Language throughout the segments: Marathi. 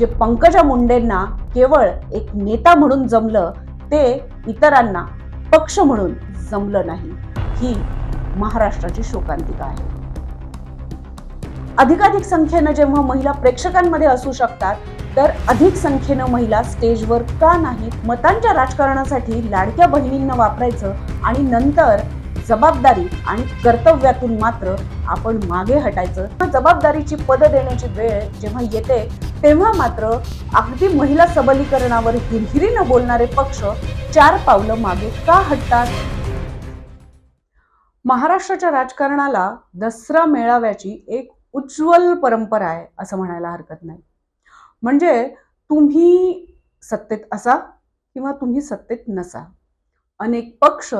जे पंकजा मुंडेंना केवळ एक नेता म्हणून जमलं ते इतरांना पक्ष म्हणून जमलं नाही. ही महाराष्ट्राची शोकांतिका आहे. अधिकाधिक संख्येनं जेव्हा महिला प्रेक्षकांमध्ये असू शकतात तर अधिक संख्येनं महिला स्टेजवर का नाहीत? मतांच्या राजकारणासाठी लाडक्या बहिणींना वापरायचं आणि नंतर जबाबदारी आणि कर्तव्यातून मात्र आपण मागे हटायचं. जबाबदारीची पदं देण्याची वेळ जेव्हा येते तेव्हा मात्र अगदी महिला सबलीकरणावर हिरहिरीनं बोलणारे पक्ष चार पावलं मागे का हटतात? महाराष्ट्राच्या राजकारणाला दसरा मेळाव्याची एक उज्ज्वल परंपरा आहे असं म्हणायला हरकत नाही. म्हणजे तुम्ही सत्तेत असा किंवा तुम्ही सत्तेत नसा. अनेक पक्ष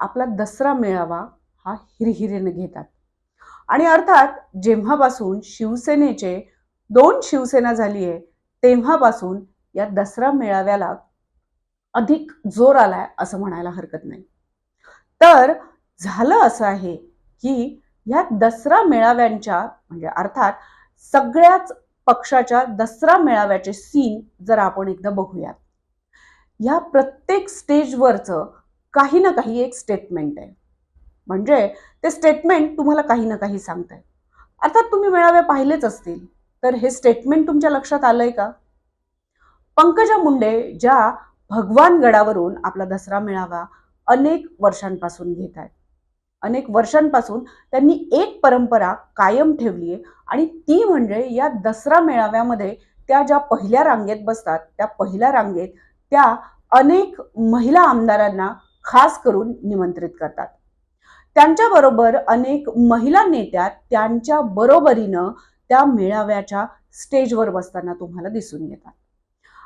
आपला दसरा मेळावा हा हिरहिरीने घेतात. आणि अर्थात जेव्हापासून शिवसेनेचे दोन शिवसेना झाली आहे तेव्हापासून या दसरा मेळाव्याला अधिक जोर आलाय असं म्हणायला हरकत नाही. तर झालं असं आहे की ह्या दसरा मेळाव्यांच्या म्हणजे अर्थात सगळ्याच पक्षाच्या दसरा मेळाव्याचे सीन जर आपण एकदा बघूयात. ह्या प्रत्येक स्टेजवरचं काही ना काही एक स्टेटमेंट आहे. म्हणजे ते स्टेटमेंट तुम्हाला काही ना काही सांगतंय. अर्थात तुम्ही मेळावे पाहिलेच असतील तर हे स्टेटमेंट तुमच्या लक्षात आलंय का? पंकजा मुंडे ज्या भगवान गडावरून आपला दसरा मेळावा अनेक वर्षांपासून घेत आहेत. अनेक वर्षांपासून त्यांनी एक परंपरा कायम ठेवली आहे आणि ती म्हणजे या दसरा मेळाव्यामध्ये त्या ज्या पहिल्या रांगेत बसतात त्या पहिल्या रांगेत त्या अनेक महिला आमदारांना खास करून निमंत्रित करतात. त्यांच्याबरोबर अनेक महिला नेत्या त्यांच्या बरोबरीनं त्या मेळाव्याच्या स्टेजवर बसताना तुम्हाला दिसून येतात.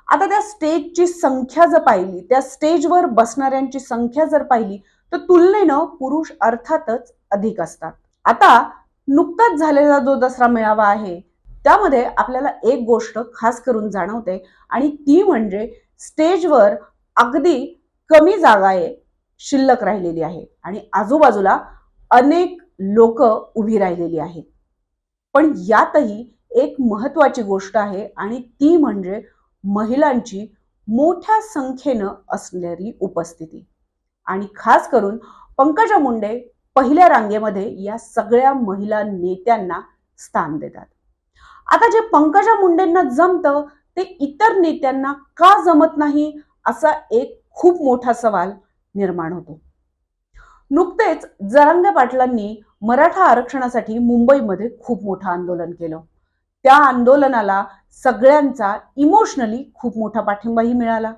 आता त्या स्टेजची संख्या जर पाहिली त्या स्टेजवर बसणाऱ्यांची संख्या जर पाहिली तर तुलनेनं पुरुष अर्थातच अधिक असतात. आता नुकताच झालेला जो दसरा मेळावा आहे त्यामध्ये आपल्याला एक गोष्ट खास करून जाणवते आणि ती म्हणजे स्टेजवर अगदी कमी जागा आहे शिल्लक राहिलेली आहे. आणि आजूबाजूला अनेक लोक उभी राहिलेली आहेत. पण यातही एक महत्वाची गोष्ट आहे आणि ती म्हणजे महिलांची मोठ्या संख्येनं असणारी उपस्थिती. आणि खास करून पंकजा मुंडे पहिल्या रांगेमध्ये या सगळ्या महिला नेत्यांना स्थान देतात. आता जे पंकजा मुंडेंना जमतं ते इतर नेत्यांना का जमत नाही असा एक खूप मोठा सवाल निर्माण होतो. नुकतेच जरांगे पाटलांनी मराठा आरक्षणासाठी मुंबईमध्ये खूप मोठं आंदोलन केलं. त्या आंदोलनाला सगळ्यांचा इमोशनली खूप मोठा पाठिंबाही मिळाला.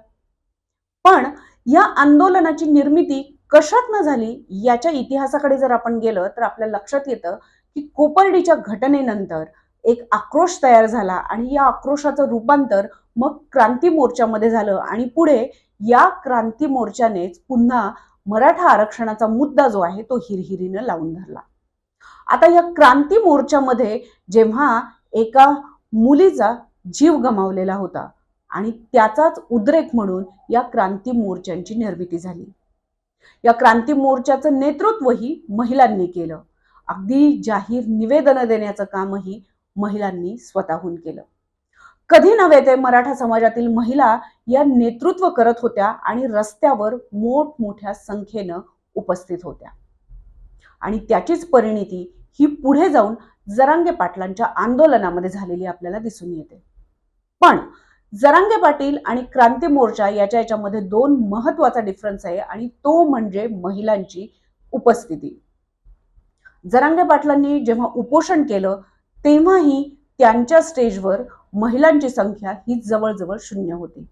पण या आंदोलनाची निर्मिती कशातनं झाली याच्या इतिहासाकडे जर आपण गेलं तर आपल्या लक्षात येतं की कोपर्डीच्या घटनेनंतर एक आक्रोश तयार झाला आणि या आक्रोशाचं रूपांतर मग क्रांती मोर्चामध्ये झालं आणि पुढे या क्रांती मोर्चानेच पुन्हा मराठा आरक्षणाचा मुद्दा जो आहे तो हिरहिरीनं लावून धरला. आता या क्रांती मोर्चामध्ये जेव्हा एका मुलीचा जीव गमावलेला होता आणि त्याचाच उद्रेक म्हणून या क्रांती मोर्चांची निर्मिती झाली. या क्रांती मोर्चाचं नेतृत्वही महिलांनी केलं. अगदी जाहीर निवेदनं देण्याचं कामही महिलांनी स्वतःहून केलं. कधी नव्हे ते मराठा समाजातील महिला या नेतृत्व करत होत्या आणि रस्त्यावर मोठमोठ्या संख्येनं उपस्थित होत्या. आणि त्याचीच परिणिती ही पुढे जाऊन जरांगे पाटलांच्या आंदोलनामध्ये झालेली आपल्याला दिसून येते. पण जरांगे पाटील आणि क्रांती मोर्चा याच्या याच्यामध्ये दोन महत्त्वाचा डिफरन्स आहे आणि तो म्हणजे महिलांची उपस्थिती. जरांगे पाटलांनी जेव्हा उपोषण केलं तेव्हाही त्यांच्या स्टेजवर महिलांची संख्या ही जवळजवळ शून्य होती.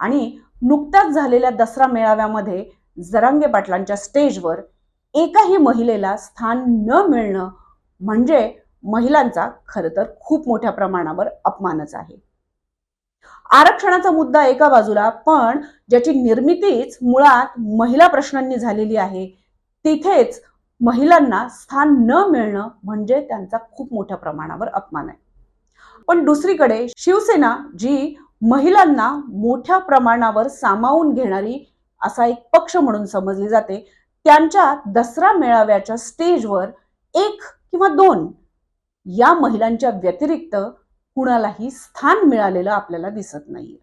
आणि नुकत्याच झालेल्या दसरा मेळाव्यामध्ये जरांगे पाटलांच्या स्टेजवर एकाही महिलेला स्थान न मिळणं म्हणजे महिलांचा खरं तर खूप मोठ्या प्रमाणावर अपमानच आहे. आरक्षणाचा मुद्दा एका बाजूला पण ज्याची निर्मितीच मुळात महिला प्रश्नांनी झालेली आहे तिथेच महिलांना स्थान न मिळणं म्हणजे त्यांचा खूप मोठ्या प्रमाणावर अपमान आहे. पण दुसरीकडे शिवसेना जी महिलांना मोठ्या प्रमाणावर सामावून घेणारी असा एक पक्ष म्हणून समजली जाते त्यांच्या दसरा मेळाव्याच्या स्टेजवर एक किंवा दोन या महिलांच्या व्यतिरिक्त कुणालाही स्थान मिळालेलं आपल्याला दिसत नाहीये.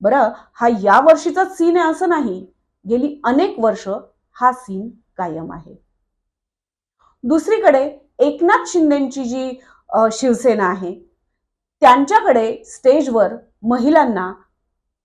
बरं हा या वर्षीचा सीन आहे असं नाही गेली अनेक वर्ष हा सीन कायम आहे. दुसरीकडे एकनाथ शिंदेची जी शिवसेना आहे. त्यांच्याकडे स्टेजवर महिलांना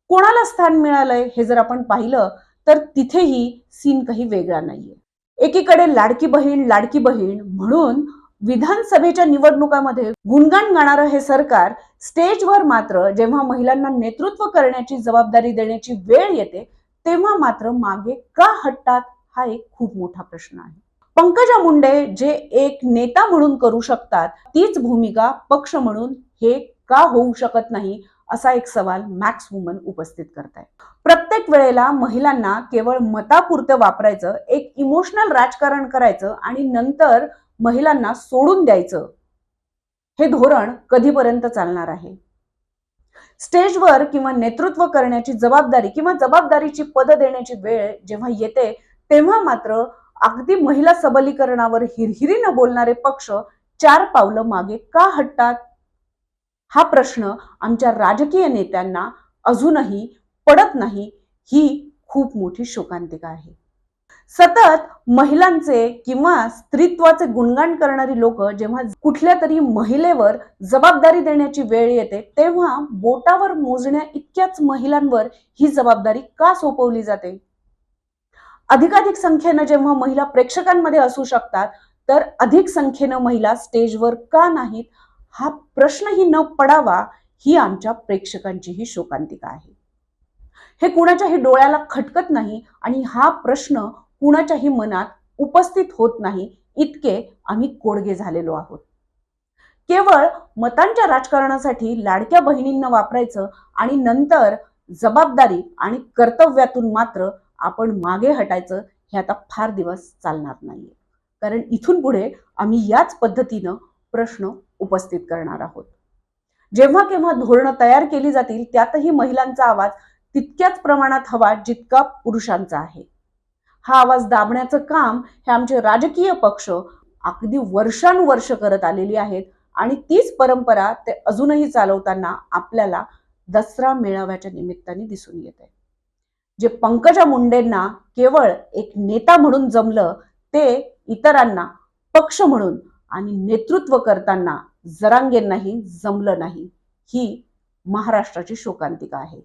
कोणाला स्थान मिळालंय हे जर आपण पाहिलं तर तिथेही सीन काही वेगळा नाहीये. एकीकडे लाडकी बहीण लाडकी बहीण म्हणून विधानसभेच्या निवडणुकामध्ये गुणगान गाणारं हे सरकार स्टेजवर मात्र जेव्हा महिलांना नेतृत्व करण्याची जबाबदारी देण्याची वेळ येते तेव्हा मात्र मागे का हटतात हा एक खूप मोठा प्रश्न आहे. पंकजा मुंडे जे एक नेता म्हणून करू शकतात तीच भूमिका पक्ष म्हणून हे का होऊ शकत नाही असा एक सवाल मॅक्स वुमन उपस्थित करताय. प्रत्येक वेळेला महिलांना केवळ मतापुरतं वापरायचं एक इमोशनल राजकारण करायचं आणि नंतर महिलांना सोडून द्यायचं हे धोरण कधीपर्यंत चालणार आहे? स्टेजवर किंवा नेतृत्व करण्याची जबाबदारी किंवा जबाबदारीची पद देण्याची वेळ जेव्हा येते तेव्हा मात्र अगदी महिला सबलीकरणावर हिरहिरीनं बोलणारे पक्ष चार पावलं मागे का हटतात? हा प्रश्न आमच्या राजकीय नेत्यांना अजूनही पडत नाही ही खूप मोठी शोकांतिका आहे. सतत महिलांचे किंवा स्त्रीत्वाचे गुणगान करणारी लोक जेव्हा कुठल्या तरी महिलेवर जबाबदारी देण्याची वेळ येते तेव्हा बोटावर मोजण्या इतक्याच महिलांवर ही जबाबदारी का सोपवली जाते? अधिकाधिक संख्येनं जेव्हा महिला प्रेक्षकांमध्ये असू शकतात तर अधिक संख्येनं महिला स्टेजवर का नाहीत हा प्रश्नही न पडावा ही आमच्या प्रेक्षकांचीही शोकांतिका आहे. हे कुणाच्याही डोळ्याला खटकत नाही आणि हा प्रश्न कुणाच्याही मनात उपस्थित होत नाही इतके आम्ही कोडगे झालेलो आहोत. केवळ मतांच्या राजकारणासाठी लाडक्या बहिणींना वापरायचं आणि नंतर जबाबदारी आणि कर्तव्यातून मात्र आपण मागे हटायचं हे आता फार दिवस चालणार नाहीये. कारण इथून पुढे आम्ही याच पद्धतीनं प्रश्न उपस्थित करणार आहोत. जेव्हा केव्हा धोरणं तयार केली जातील त्यातही महिलांचा आवाज तितक्याच प्रमाणात हवा जितका पुरुषांचा आहे. हा आवाज दाबण्याचं काम हे आमचे राजकीय पक्ष अगदी वर्षानुवर्ष करत आलेली आहेत आणि तीच परंपरा ते अजूनही चालवताना आपल्याला दसरा मेळाव्याच्या निमित्ताने दिसून येत. आहे जे पंकजा मुंडेंना केवळ एक नेता म्हणून जमलं ते इतरांना पक्ष म्हणून आणि नेतृत्व करताना जरांगेंनाही जमलं नाही. ही महाराष्ट्राची शोकांतिका आहे.